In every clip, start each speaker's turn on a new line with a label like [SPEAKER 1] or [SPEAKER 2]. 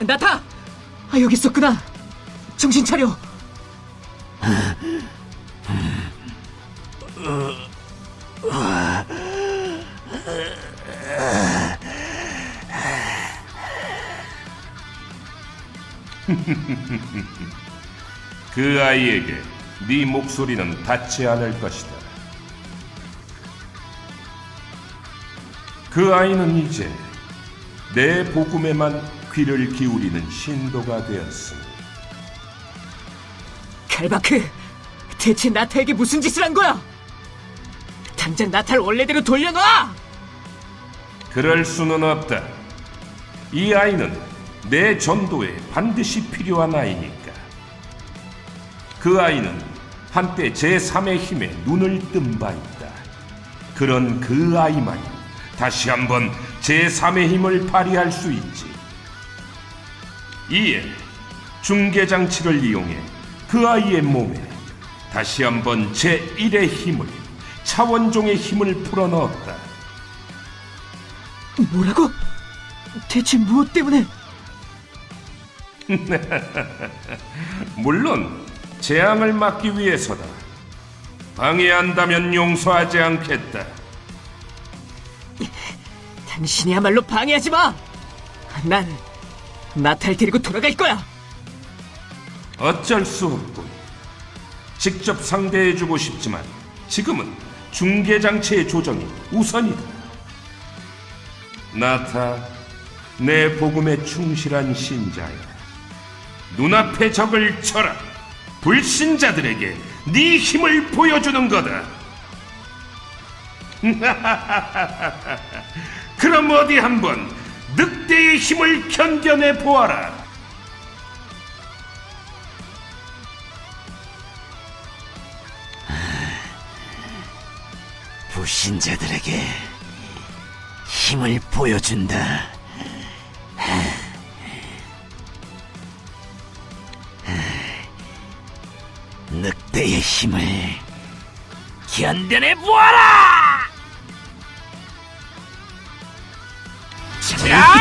[SPEAKER 1] 나타! 아, 여기 있었구나. 정신 차려.
[SPEAKER 2] 그 아이에게 네 목소리는 닿지 않을 것이다. 그 아이는 이제 내 복음에만 귀를 기울이는 신도가 되었으니
[SPEAKER 1] 칼바크, 대체 나타에게 무슨 짓을 한 거야? 당장 나타를 원래대로 돌려놔!
[SPEAKER 2] 그럴 수는 없다. 이 아이는 내 전도에 반드시 필요한 아이니까. 그 아이는 한때 제3의 힘에 눈을 뜬 바 있다. 그런 그 아이만이 다시 한번 제3의 힘을 발휘할 수 있지. 이에 중계장치를 이용해 그 아이의 몸에 다시 한번 제1의 힘을 차원종의 힘을 풀어넣었다.
[SPEAKER 1] 뭐라고? 대체 무엇 때문에?
[SPEAKER 2] 물론 재앙을 막기 위해서다. 방해한다면 용서하지 않겠다.
[SPEAKER 1] 당신이야말로 방해하지 마! 난 나타를 데리고 돌아갈 거야!
[SPEAKER 2] 어쩔 수 없군. 직접 상대해주고 싶지만 지금은 중계장치의 조정이 우선이다. 나타, 내 복음에 충실한 신자야. 눈앞의 적을 쳐라. 불신자들에게 네 힘을 보여주는 거다. 그럼 어디 한번 늑대의 힘을 견뎌내 보아라.
[SPEAKER 3] 불신자들에게 힘을 보여준다. 늑대의 힘을 견뎌내 보아라!
[SPEAKER 1] 어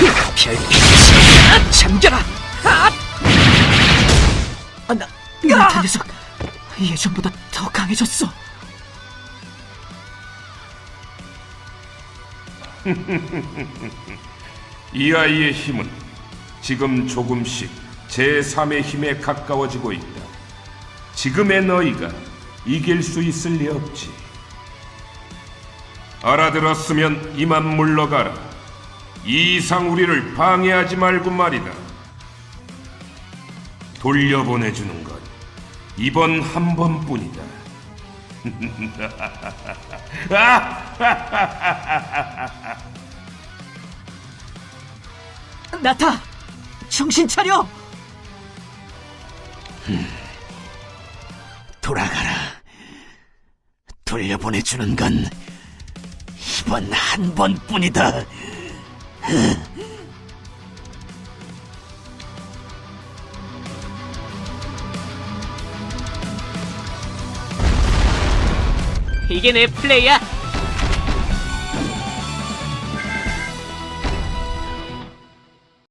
[SPEAKER 1] 별빛이 잠겨라! 아, 나, 나타 녀석 예전보다 더 강해졌어.
[SPEAKER 2] 이 아이의 힘은 지금 조금씩 제3의 힘에 가까워지고 있다. 지금의 너희가 이길 수 있을 리 없지. 알아들었으면 이만 물러가라. 이 이상 우리를 방해하지 말고 말이다. 돌려보내주는 것 이번 한 번뿐이다.
[SPEAKER 1] 나타! 정신 차려!
[SPEAKER 3] 돌아가라. 돌려보내주는 건 이번 한 번뿐이다.
[SPEAKER 1] 이게 내 플레이야!